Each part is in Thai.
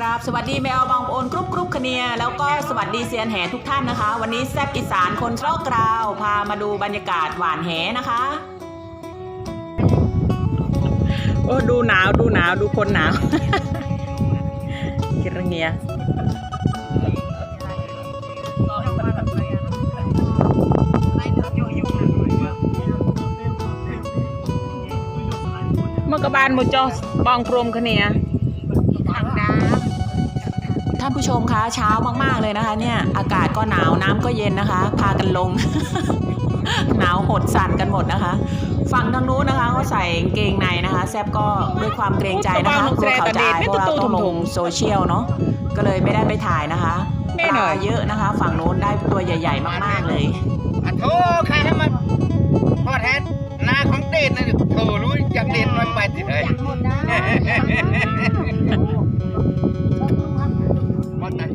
กราบสวัสดีแมวบางโอนกรุ๊ปกรุ๊ปคเนีย แล้วก็สวัสดีเซียนแห่ทุกท่านนะคะ วันนี้แซบอีสานคนเชอบกราว พามาดูบรรยากาศหวานแหนะคะ โอ้ดูหนาวดูหนาวดูคนหนาวกิรเงียเมื่อกบาลมุจอบองพรมคเนีย ท่านผู้ชมคะเช้ามาก ๆ เลยนะคะเนี่ยอากาศก็หนาวน้ำก็เย็นนะคะ พากันลง หนาวหดสั่นกันหมดนะคะฝั่งทางนู้นนะคะเขาใส่กางเกงในนะคะ แซบก็ด้วยความเกรงใจนะคะกลัวเขาจะอายเพราะเราต้องลงโซเชียลเนาะก็เลยไม่ได้ไปถ่ายนะคะปลาเยอะนะคะ ฝั่งนู้นได้ตัวใหญ่ ๆ มาก ๆ เลยอะโทใครให้มันพอแทนหน้าของเด่นนะโทรู้อยากเด่นมันไปติดเลยำหม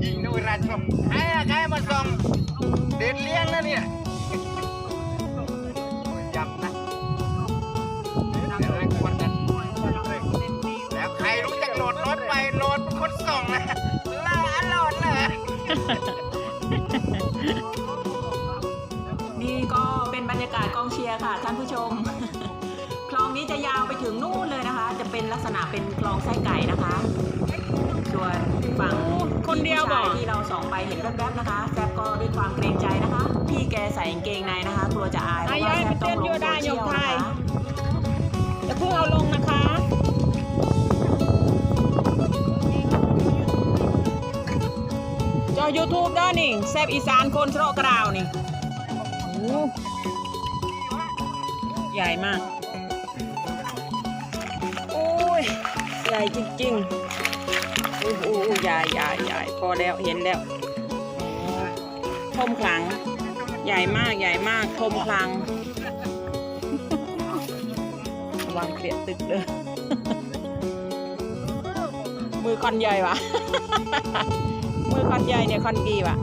ยิงนู่นราชมใครอะใครมาส่งเด่นเลี้ยงนะเนี่ยจับนะเดี๋ยวให้กวนกันแล้วใครรู้จักโหลดรถไปโหลดเป็นคนส่งนะล่าอร่อยนะนี่ก็เป็นบรรยากาศกองเชียร์ค่ะท่านผู้ชม คลองนี้จะยาวไปถึงนู่นเลยนะคะ จะเป็นลักษณะเป็นคลองไส้ไก่นะคะ วนฝั่งคนเดียวบอกที่ผู้ชาที่เราส่องไปเห็นแวบๆนะคะแซบก็ด้วยความเกรงใจนะคะ พี่แกใส่กางเกงในนะคะ กลัวจะอายเพราะว่าแซบต้องลงโซเชียลนะคะจะเพิ่งเอาลงนะคะจอ YouTube ด้อนี่แซบอีสานคนโตรกราวนี่โอ้ใหญ่มาก โอ้ย ใหญ่จริง ๆ โอ้โหใหญ่ใหญ่ใหญ่พอแล้วเห็นแล้วทมขลัง ใหญ่มากใหญ่มากทมขลัง วางเกลียดตึกเด้อมือคอนใหญ่วะมือคอนใหญ่เนี่ยคอนกีวะ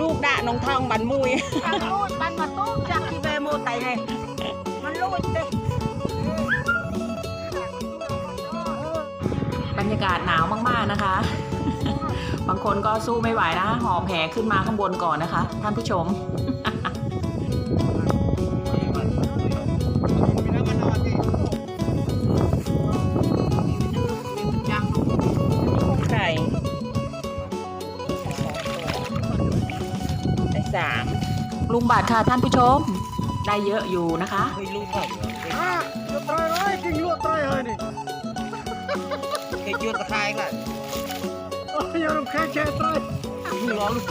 ลูกด่านองทองบันมุยทางลูดมันมาตู้จากที่เบโมไตไงมันลูดเด็ รรยากาศหนาวมากๆนะคะ บางคนก็สู้ไม่ไหวนะหอบแหขึ้นมาข้างบนก่อนนะคะ ท่านผู้ชมไข่ได้สามลุงบาทค่ะท่านผู้ชม ได้เยอะอยู่นะคะเฮ้ยลูกเขาอะจะตายเลยกินลวดตายเลยนี่ เคยยืดตะไคร้กันโอ้ยอยังแค่แช่ตายลูกร้องลูก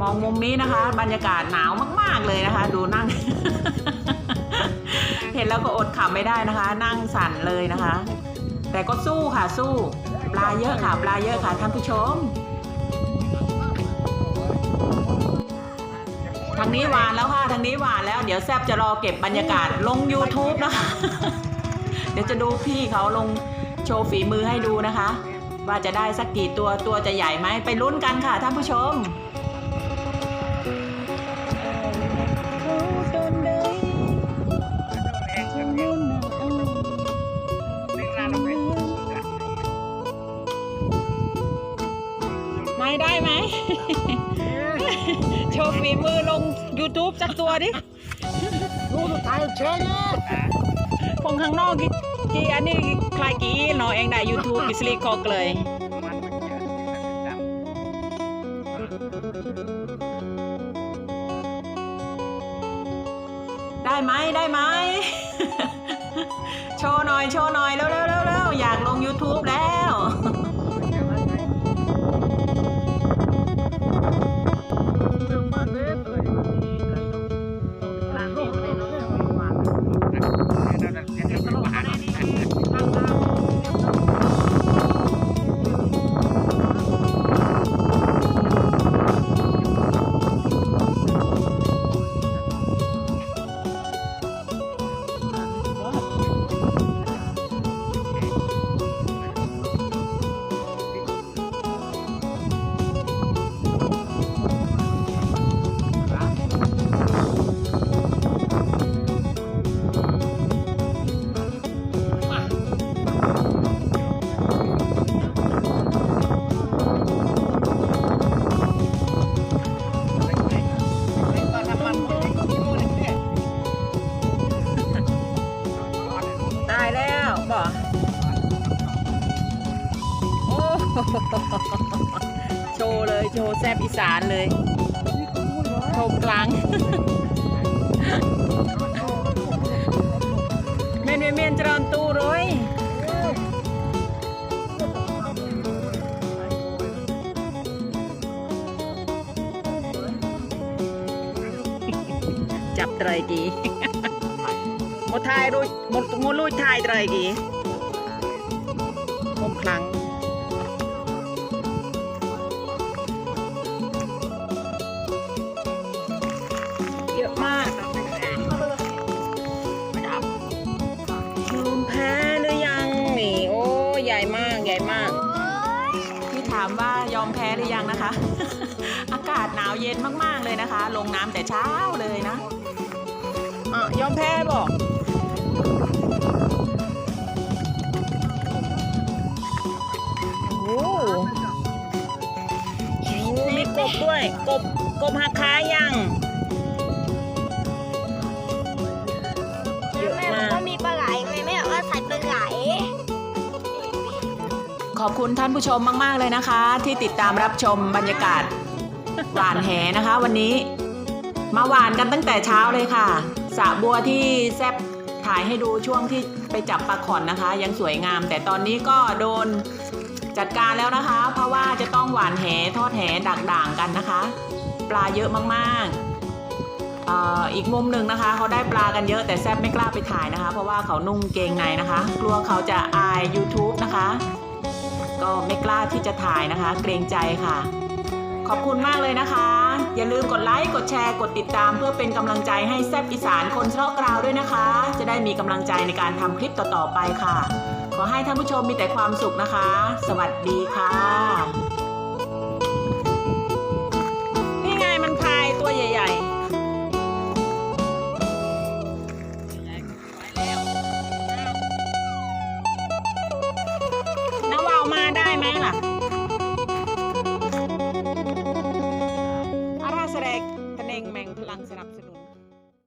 มองมุมนี้นะคะ บรรยากาศหนาวมาก ๆ เลยนะคะ ดูนั่ง เห็นแล้วก็อดขำไม่ได้นะคะ นั่งสั่นเลยนะคะ แต่ก็สู้ค่ะสู้ ปลาเยอะค่ะ ปลาเยอะค่ะท่านผู้ชม ทางนี้หวานแล้วค่ะ ทางนี้หวานแล้ว เดี๋ยวแซบจะรอเก็บบรรยากาศลง YouTube นะคะ เดี๋ยวจะดูพี่เขาลงโชว์ฝีมือให้ดูนะคะ ว่าจะได้สักกี่ตัวตัวจะใหญ่ไหมไปลุ้นกันค่ะท่านผู้ชมไม่ได้ไหม ว์ฝีมือลง YouTube สักตัวดิลูกตายแช่เนี่ยคงข้างนอกกี่กี่อันนี้คลายกี่เนาะเองได้ YouTube กิสลีคอกเลย ได้ไหมได้ไหม โชว์หน่อย โชว์หน่อย เร็วเร็วเร็วเร็วอยากลง YouTube แล้ว เโชว์เลย โชว์แซบอีสานเลย โชว์กลาง เมนเมนเมนจรอนตูเลยจับไตรกีหมดทายรู้หมดหมดลุยทายากาศหนาวเย็นมากๆเลยนะคะ ลงน้ำแต่เช้าเลยนะอะยอมแพ้บอกโอ้โหโอ้โหมีกบด้วย กบ กบหักขายังเยอะแม่บอมากก ว่ามีปลาไหลไหมแม่บอกว่าใส่ปลาไหลขอบคุณท่านผู้ชมมาก ๆ เลยนะคะ ที่ติดตามรับชมบรรยากาศ หวานแหนะคะ วันนี้ มาหวานกันตั้งแต่เช้าเลยค่ะสระบัวที่แซบถ่ายให้ดูช่วงที่ไปจับปลาขอนนะคะ ยังสวยงาม แต่ตอนนี้ก็โดนจัดการแล้วนะคะ เพราะว่าจะต้องหวานแหทอดแหดักด่างกันนะคะ ปลาเยอะมากๆอ่ออีกมุมหนึ่งนะคะเขาได้ปลากันเยอะแต่แซบไม่กล้าไปถ่ายนะคะ เพราะว่าเขานุ่งเกงในนะคะ กลัวเขาจะอาย YouTube นะคะ ก็ไม่กล้าที่จะถ่ายนะคะ เกรงใจค่ะ ขอบคุณมากเลยนะคะ อย่าลืมกดไลค์กดแชร์กดติดตามเพื่อเป็นกำลังใจให้แซบอีสานคนชอบกราวด้วยนะคะ จะได้มีกำลังใจในการทำคลิปต่อๆไปค่ะ ขอให้ท่านผู้ชมมีแต่ความสุขนะคะ สวัสดีค่ะ นี่ไงมันพายตัวใหญ่ๆน้าวามาได้ไหมล่ะ